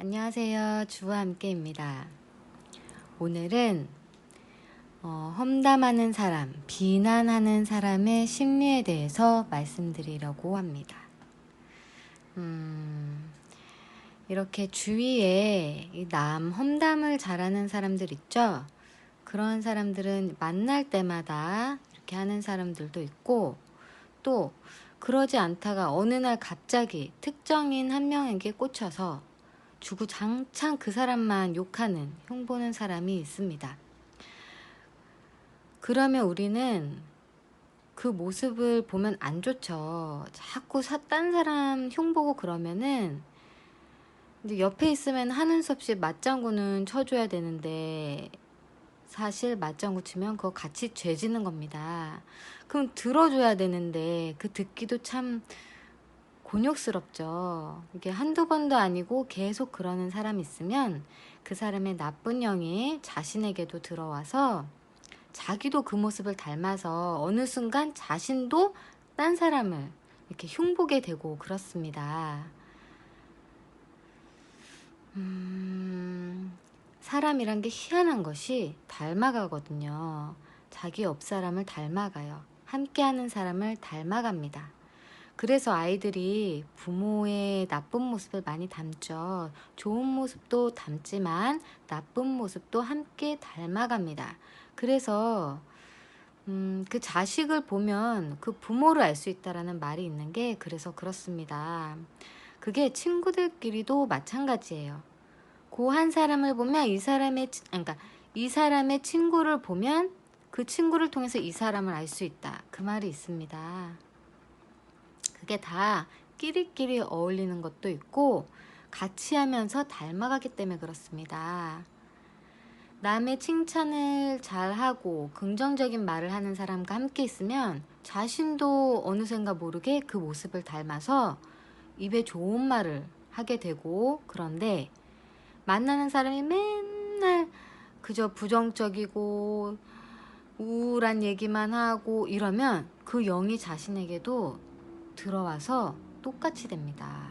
안녕하세요. 주와 함께입니다. 오늘은 어, 험담하는 사람, 비난하는 사람의 심리에 대해서 말씀드리려고 합니다. 음, 이렇게 주위에 이남 험담을 잘하는 사람들 있죠? 그런 사람들은 만날 때마다 이렇게 하는 사람들도 있고, 또 그러지 않다가 어느 날 갑자기 특정인 한 명에게 꽂혀서 주구장창 그 사람만 욕하는, 흉보는 사람이 있습니다. 그러면 우리는 그 모습을 보면 안 좋죠. 자꾸 사, 딴 사람 흉보고 그러면은 옆에 있으면 하는 수 없이 맞장구는 쳐줘야 되는데 사실 맞장구 치면 그거 같이 죄 지는 겁니다. 그럼 들어줘야 되는데 그 듣기도 참 곤욕스럽죠. 이게 한두 번도 아니고 계속 그러는 사람 있으면 그 사람의 나쁜 영이 자신에게도 들어와서 자기도 그 모습을 닮아서 어느 순간 자신도 딴 사람을 이렇게 흉보게 되고 그렇습니다. 음, 사람이란 게 희한한 것이 닮아가거든요. 자기 옆 사람을 닮아가요. 함께하는 사람을 닮아갑니다. 그래서 아이들이 부모의 나쁜 모습을 많이 닮죠. 좋은 모습도 닮지만 나쁜 모습도 함께 닮아갑니다. 그래서 음, 그 자식을 보면 그 부모를 알 수 있다라는 말이 있는 게 그래서 그렇습니다. 그게 친구들끼리도 마찬가지예요. 그한 사람을 보면 이 사람의 치- 아니, 그러니까 이 사람의 친구를 보면 그 친구를 통해서 이 사람을 알 수 있다. 그 말이 있습니다. 그게 다 끼리끼리 어울리는 것도 있고 같이 하면서 닮아가기 때문에 그렇습니다. 남의 칭찬을 잘하고 긍정적인 말을 하는 사람과 함께 있으면 자신도 어느샌가 모르게 그 모습을 닮아서 입에 좋은 말을 하게 되고 그런데 만나는 사람이 맨날 그저 부정적이고 우울한 얘기만 하고 이러면 그 영이 자신에게도 들어와서 똑같이 됩니다.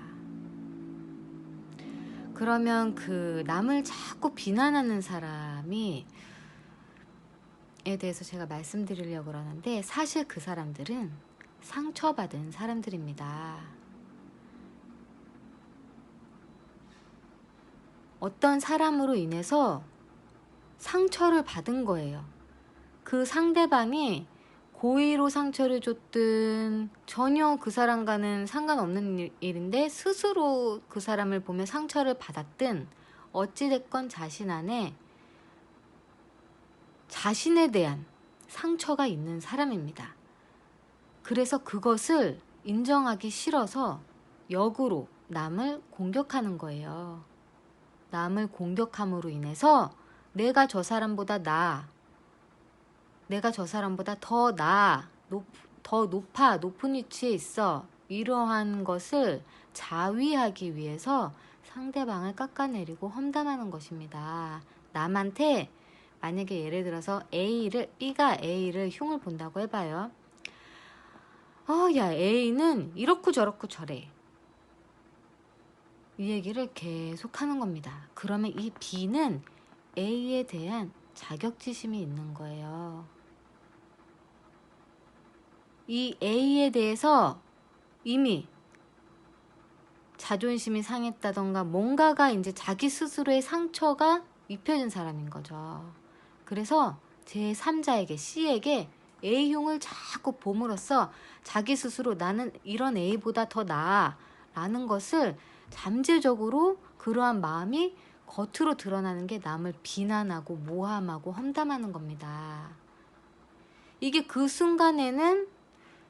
그러면 그 남을 자꾸 비난하는 사람이 에 대해서 제가 말씀드리려고 그러는데 사실 그 사람들은 상처받은 사람들입니다. 어떤 사람으로 인해서 상처를 받은 거예요. 그 상대방이 고의로 상처를 줬든 전혀 그 사람과는 상관없는 일- 일인데 스스로 그 사람을 보며 상처를 받았든 어찌됐건 자신 안에 자신에 대한 상처가 있는 사람입니다. 그래서 그것을 인정하기 싫어서 역으로 남을 공격하는 거예요. 남을 공격함으로 인해서 내가 저 사람보다 나, 내가 저 사람보다 더 나, 높, 더 높아, 높은 위치에 있어. 이러한 것을 자위하기 위해서 상대방을 깎아내리고 험담하는 것입니다. 남한테 만약에 예를 들어서 A를, B가 A를 흉을 본다고 해봐요. 어, 야, A는 이렇고 저렇고 저래. 이 얘기를 계속 하는 겁니다. 그러면 이 B는 A에 대한 자격지심이 있는 거예요. 이 A에 대해서 이미 자존심이 상했다던가 뭔가가 이제 자기 스스로의 상처가 입혀진 사람인 거죠. 그래서 제 3자에게 C에게 A흉을 자꾸 봄으로써 자기 스스로 나는 이런 A보다 더 나아 라는 것을 잠재적으로 그러한 마음이 겉으로 드러나는 게 남을 비난하고 모함하고 험담하는 겁니다. 이게 그 순간에는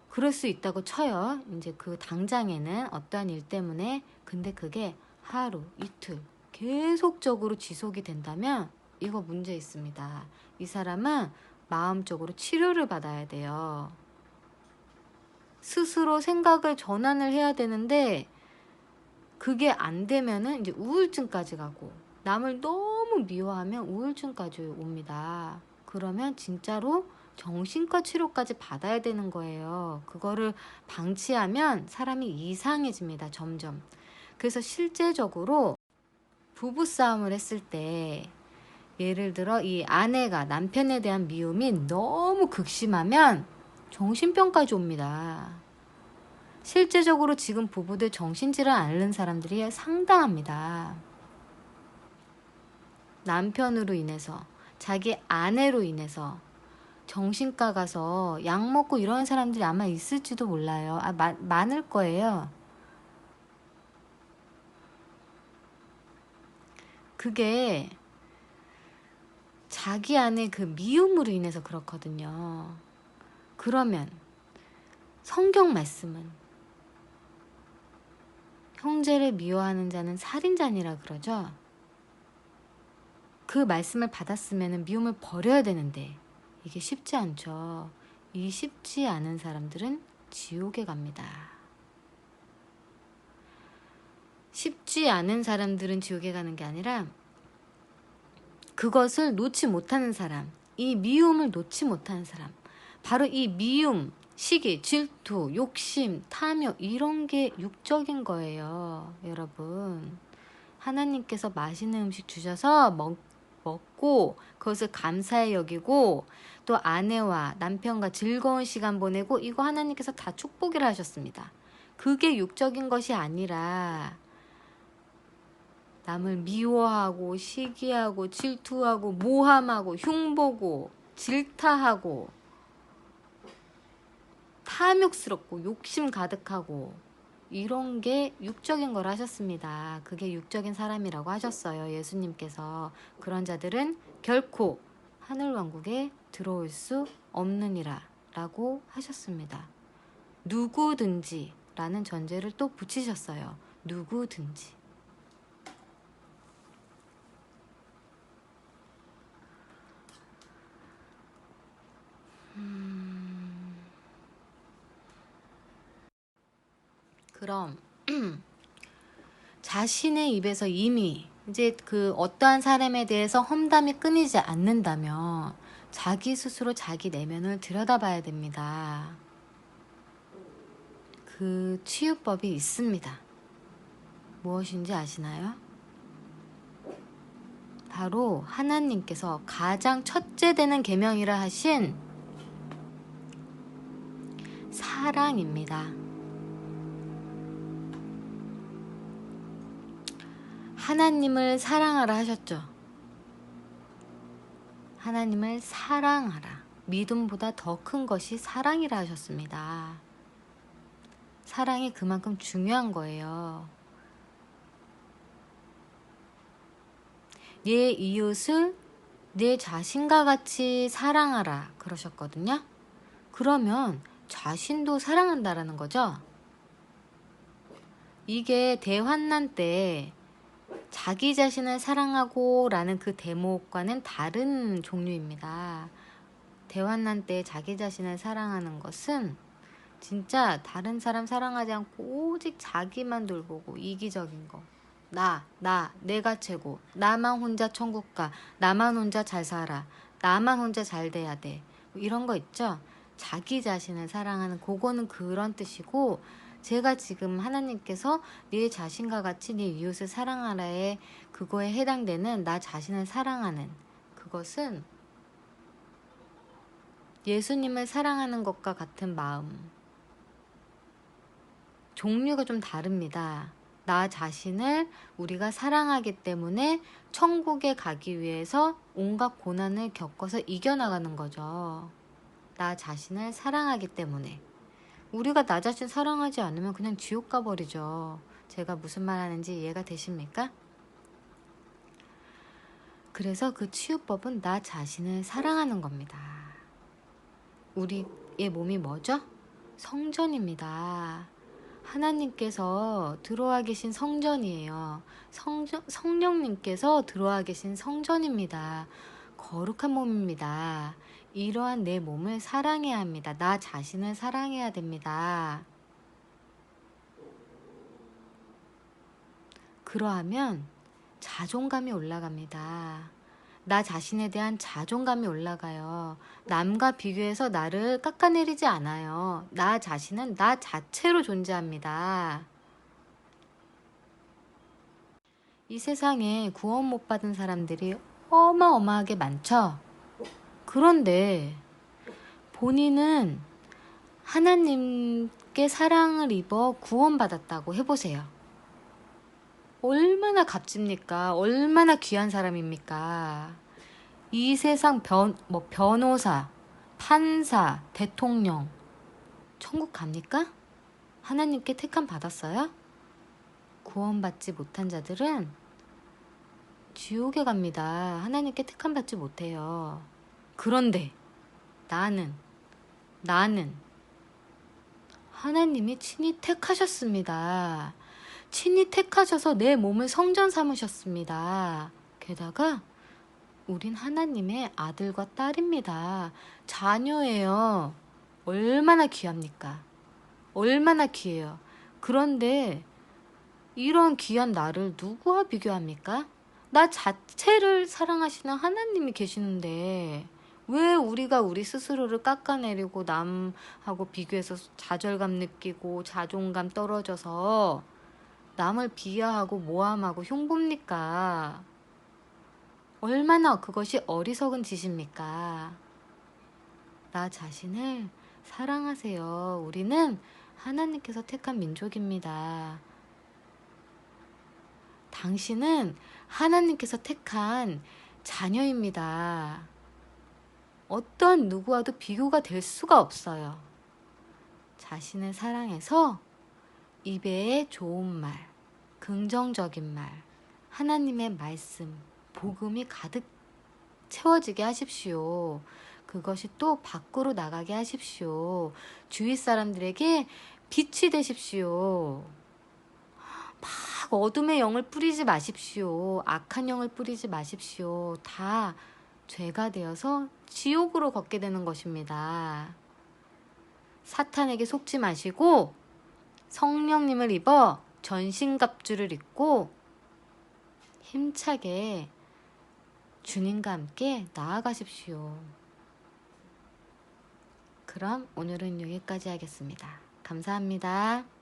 그럴 수 있다고 쳐요. 이제 그 당장에는 어떠한 일 때문에 근데 그게 하루, 이틀 계속적으로 지속이 된다면 이거 문제 있습니다. 이 사람은 마음적으로 치료를 받아야 돼요. 스스로 생각을 전환을 해야 되는데 그게 안 되면은 이제 우울증까지 가고 남을 너무 미워하면 우울증까지 옵니다. 그러면 진짜로 정신과 치료까지 받아야 되는 거예요. 그거를 방치하면 사람이 이상해집니다. 점점. 그래서 실제적으로 부부 싸움을 했을 때 예를 들어 이 아내가 남편에 대한 미움이 너무 극심하면 정신병까지 옵니다. 실제적으로 지금 부부들 정신질을 앓는 사람들이 상당합니다. 남편으로 인해서 자기 아내로 인해서 정신과 가서 약 먹고 이런 사람들이 아마 있을지도 몰라요. 아, 마, 많을 거예요. 그게 자기 안에 그 미움으로 인해서 그렇거든요. 그러면 성경 말씀은 형제를 미워하는 자는 살인자니라 그러죠. 그 말씀을 받았으면 미움을 버려야 되는데 이게 쉽지 않죠. 이 쉽지 않은 사람들은 지옥에 갑니다. 쉽지 않은 사람들은 지옥에 가는 게 아니라 그것을 놓지 못하는 사람, 이 미움을 놓지 못하는 사람, 바로 이 미움, 시기, 질투, 욕심, 탐욕 이런 게 육적인 거예요, 여러분. 하나님께서 맛있는 음식 주셔서 먹, 먹고 그것을 감사해 여기고 또 아내와 남편과 즐거운 시간 보내고 이거 하나님께서 다 축복이라 하셨습니다. 그게 육적인 것이 아니라 남을 미워하고 시기하고 질투하고 모함하고 흉보고 질타하고 탐욕스럽고 욕심 가득하고 이런 게 육적인 걸 하셨습니다. 그게 육적인 사람이라고 하셨어요. 예수님께서 그런 자들은 결코 하늘 왕국에 들어올 수 없느니라 라고 하셨습니다. 누구든지 라는 전제를 또 붙이셨어요. 누구든지. 음. 그럼 자신의 입에서 이미 이제 그 어떠한 사람에 대해서 험담이 끊이지 않는다면 자기 스스로 자기 내면을 들여다봐야 됩니다. 그 치유법이 있습니다. 무엇인지 아시나요? 바로 하나님께서 가장 첫째 되는 계명이라 하신 사랑입니다. 하나님을 사랑하라 하셨죠. 하나님을 사랑하라. 믿음보다 더 큰 것이 사랑이라 하셨습니다. 사랑이 그만큼 중요한 거예요. 내 이웃을 내 자신과 같이 사랑하라 그러셨거든요. 그러면 자신도 사랑한다라는 거죠. 이게 대환난 때 자기 자신을 사랑하고 라는 그 대목과는 다른 종류입니다. 대환난 때 자기 자신을 사랑하는 것은 진짜 다른 사람 사랑하지 않고 오직 자기만 돌보고 이기적인 거. 나, 나, 내가 최고. 나만 혼자 천국 가. 나만 혼자 잘 살아. 나만 혼자 잘 돼야 돼. 뭐 이런 거 있죠? 자기 자신을 사랑하는 그거는 그런 뜻이고 제가 지금 하나님께서 네 자신과 같이 네 이웃을 사랑하라에 그거에 해당되는 나 자신을 사랑하는 그것은 예수님을 사랑하는 것과 같은 마음. 종류가 좀 다릅니다. 나 자신을 우리가 사랑하기 때문에 천국에 가기 위해서 온갖 고난을 겪어서 이겨나가는 거죠. 나 자신을 사랑하기 때문에. 우리가 나 자신 사랑하지 않으면 그냥 지옥 가버리죠. 제가 무슨 말 하는지 이해가 되십니까? 그래서 그 치유법은 나 자신을 사랑하는 겁니다. 우리의 몸이 뭐죠? 성전입니다. 하나님께서 들어와 계신 성전이에요. 성전, 성령님께서 들어와 계신 성전입니다. 거룩한 몸입니다. 이러한 내 몸을 사랑해야 합니다. 나 자신을 사랑해야 됩니다. 그러하면 자존감이 올라갑니다. 나 자신에 대한 자존감이 올라가요. 남과 비교해서 나를 깎아내리지 않아요. 나 자신은 나 자체로 존재합니다. 이 세상에 구원 못 받은 사람들이 어마어마하게 많죠? 그런데 본인은 하나님께 사랑을 입어 구원받았다고 해보세요. 얼마나 값집니까? 얼마나 귀한 사람입니까? 이 세상 변, 뭐 변호사, 판사, 대통령, 천국 갑니까? 하나님께 택함 받았어요? 구원받지 못한 자들은 지옥에 갑니다. 하나님께 택함 받지 못해요. 그런데 나는, 나는 하나님이 친히 택하셨습니다. 친히 택하셔서 내 몸을 성전 삼으셨습니다. 게다가 우린 하나님의 아들과 딸입니다. 자녀예요. 얼마나 귀합니까? 얼마나 귀해요. 그런데 이런 귀한 나를 누구와 비교합니까? 나 자체를 사랑하시는 하나님이 계시는데 왜 우리가 우리 스스로를 깎아내리고 남하고 비교해서 좌절감 느끼고 자존감 떨어져서 남을 비하하고 모함하고 흉봅니까? 얼마나 그것이 어리석은 짓입니까? 나 자신을 사랑하세요. 우리는 하나님께서 택한 민족입니다. 당신은 하나님께서 택한 자녀입니다. 어떤 누구와도 비교가 될 수가 없어요. 자신을 사랑해서 입에 좋은 말, 긍정적인 말, 하나님의 말씀, 복음이 가득 채워지게 하십시오. 그것이 또 밖으로 나가게 하십시오. 주위 사람들에게 빛이 되십시오. 막 어둠의 영을 뿌리지 마십시오. 악한 영을 뿌리지 마십시오. 다 죄가 되어서 지옥으로 걷게 되는 것입니다. 사탄에게 속지 마시고 성령님을 입어 전신갑주를 입고 힘차게 주님과 함께 나아가십시오. 그럼 오늘은 여기까지 하겠습니다. 감사합니다.